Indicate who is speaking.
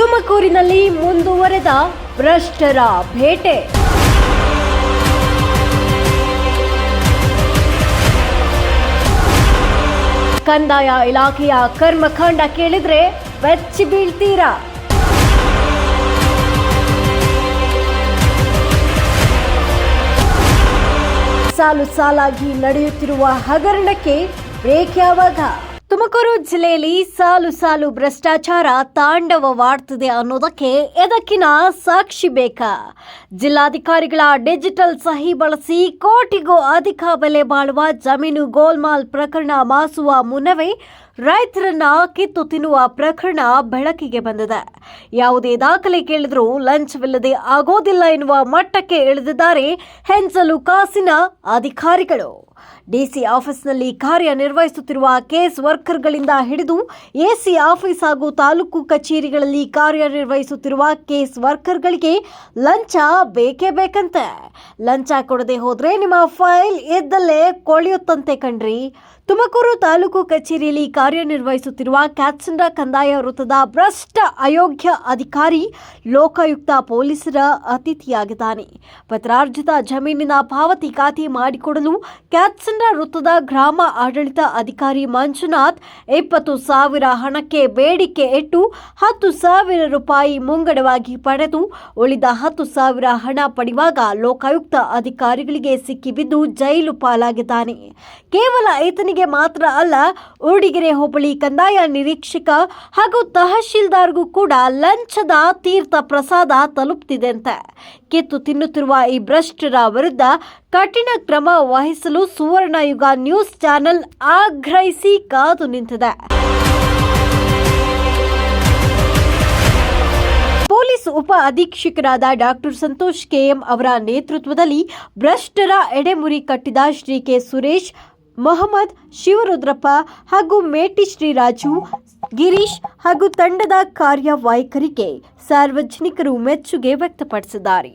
Speaker 1: ತುಮಕೂರಿನಲ್ಲಿ ಮುಂದುವರೆದ ಭ್ರಷ್ಟರ ಭೇಟೆ. ಕಂದಾಯ ಇಲಾಖೆಯ ಕರ್ಮಕಾಂಡ ಕೇಳಿದ್ರೆ ಬೆಚ್ಚಿ ಬೀಳ್ತೀರಾ? ಸಾಲು ಸಾಲಾಗಿ ನಡೆಯುತ್ತಿರುವ ಹಗರಣಕ್ಕೆ ಬ್ರೇಕ್ ಯಾವಾಗ ತುಮಕೂರು ಜಿಲ್ಲೆಯಲ್ಲಿ ಸಾಲು ಸಾಲು ಭ್ರಷ್ಟಾಚಾರ ತಾಂಡವವಾಡ್ತಿದೆ ಅನ್ನೋದಕ್ಕೆ ಎದಕ್ಕಿನ ಸಾಕ್ಷಿ ಬೇಕಾ? ಜಿಲ್ಲಾಧಿಕಾರಿಗಳ ಡಿಜಿಟಲ್ ಸಹಿ ಬಳಸಿ ಕೋಟಿಗೂ ಅಧಿಕ ಬೆಲೆ ಬಾಳುವ ಜಮೀನು ಗೋಲ್ಮಾಲ್ ಪ್ರಕರಣ ಮಾಸುವ ಮುನ್ನವೇ ರೈತರನ್ನ ಕಿತ್ತು ತಿನ್ನುವ ಪ್ರಕರಣ ಬೆಳಕಿಗೆ ಬಂದಿದೆ. ಯಾವುದೇ ದಾಖಲೆ ಕೇಳಿದ್ರೂ ಲಂಚವಿಲ್ಲದೆ ಆಗೋದಿಲ್ಲ ಎನ್ನುವ ಮಟ್ಟಕ್ಕೆ ಇಳಿದಿದ್ದಾರೆ ಹೆಂಚಲು ಕಾಸಿನ ಅಧಿಕಾರಿಗಳು. ಡಿಸಿ ಆಫೀಸ್ನಲ್ಲಿ ಕಾರ್ಯನಿರ್ವಹಿಸುತ್ತಿರುವ ಕೇಸ್ ವರ್ಕರ್ಗಳಿಂದ ಹಿಡಿದು ಎಸಿ ಆಫೀಸ್ ಹಾಗೂ ತಾಲೂಕು ಕಚೇರಿಗಳಲ್ಲಿ ಕಾರ್ಯನಿರ್ವಹಿಸುತ್ತಿರುವ ಕೇಸ್ ವರ್ಕರ್ಗಳಿಗೆ ಲಂಚ ಬೇಕೇ ಬೇಕಂತೆ. ಲಂಚ ಕೊಡದೆ ಹೋದ್ರೆ ನಿಮ್ಮ ಫೈಲ್ ಎದ್ದಲ್ಲೇ ಕೊಳೆಯುತ್ತಂತೆ ಕಣ್ರಿ. ತುಮಕೂರು ತಾಲೂಕು ಕಚೇರಿಯಲ್ಲಿ ಕಾರ್ಯನಿರ್ವಹಿಸುತ್ತಿರುವ ಕ್ಯಾತ್ಸಂದ್ರ ಕಂದಾಯ ವೃತ್ತದ ಭ್ರಷ್ಟ ಅಯೋಗ್ಯ ಅಧಿಕಾರಿ ಲೋಕಾಯುಕ್ತ ಪೊಲೀಸರ ಅತಿಥಿಯಾಗಿದ್ದಾನೆ. ಪತ್ರಾರ್ಜಿತ ಜಮೀನಿನ ಪಾವತಿ ಖಾತೆ ಮಾಡಿಕೊಡಲು ಕ್ಯಾತ್ಸಂದ್ರ ವೃತ್ತದ ಗ್ರಾಮ ಆಡಳಿತ ಅಧಿಕಾರಿ ಮಂಜುನಾಥ್ ಇಪ್ಪತ್ತು ಸಾವಿರ ಹಣಕ್ಕೆ ಬೇಡಿಕೆ ಇಟ್ಟು ಹತ್ತು ಸಾವಿರ ರೂಪಾಯಿ ಮುಂಗಡವಾಗಿ ಪಡೆದು ಉಳಿದ ಹತ್ತು ಸಾವಿರ ಹಣ ಪಡೆಯುವಾಗ ಲೋಕಾಯುಕ್ತ ಅಧಿಕಾರಿಗಳಿಗೆ ಸಿಕ್ಕಿಬಿದ್ದು ಜೈಲು ಪಾಲಾಗಿದ್ದಾನೆ. ಕೇವಲ ಈತನಿಗೆ ಮಾತ್ರ ಅಲ್ಲ ಊಡಿಗೆರೆ ಹೋಬಳಿ ಕಂದಾಯ ನಿರೀಕ್ಷಕ ಹಾಗೂ ತಹಶೀಲ್ದಾರ್ಗೂ ಕೂಡ ಲಂಚದ ತೀರ್ಥ ಪ್ರಸಾದ ತಲುಪ್ತಿದೆಂತೆ ಕಿತ್ತು ತಿನ್ನುತ್ತಿರುವ ಈ ಭ್ರಷ್ಟರ ವಿರುದ್ಧ ಕಠಿಣ ಕ್ರಮ ವಹಿಸಲು ಸುವರ್ಣಯುಗ ನ್ಯೂಸ್ ಚಾನೆಲ್ ಆಗ್ರಹಿಸಿ ಕಾದು ನಿಂತಿದೆ. ಪೊಲೀಸ್ ಉಪ ಅಧೀಕ್ಷಕರಾದ ಡಾಕ್ಟರ್ ಸಂತೋಷ್ ಕೆಎಂ ಅವರ ನೇತೃತ್ವದಲ್ಲಿ ಭ್ರಷ್ಟರ ಎಡೆಮುರಿ ಕಟ್ಟಿದ ಶ್ರೀ ಕೆ ಸುರೇಶ್ ಮೊಹಮ್ಮದ್ ಶಿವರುದ್ರಪ್ಪ ಹಾಗೂ ಮೇಟಿ ಶ್ರೀರಾಜು ಗಿರೀಶ್ ಹಾಗೂ ತಂಡದ ಕಾರ್ಯವೈಖರಿಗೆ ಸಾರ್ವಜನಿಕರು ಮೆಚ್ಚುಗೆ ವ್ಯಕ್ತಪಡಿಸಿದ್ದಾರೆ.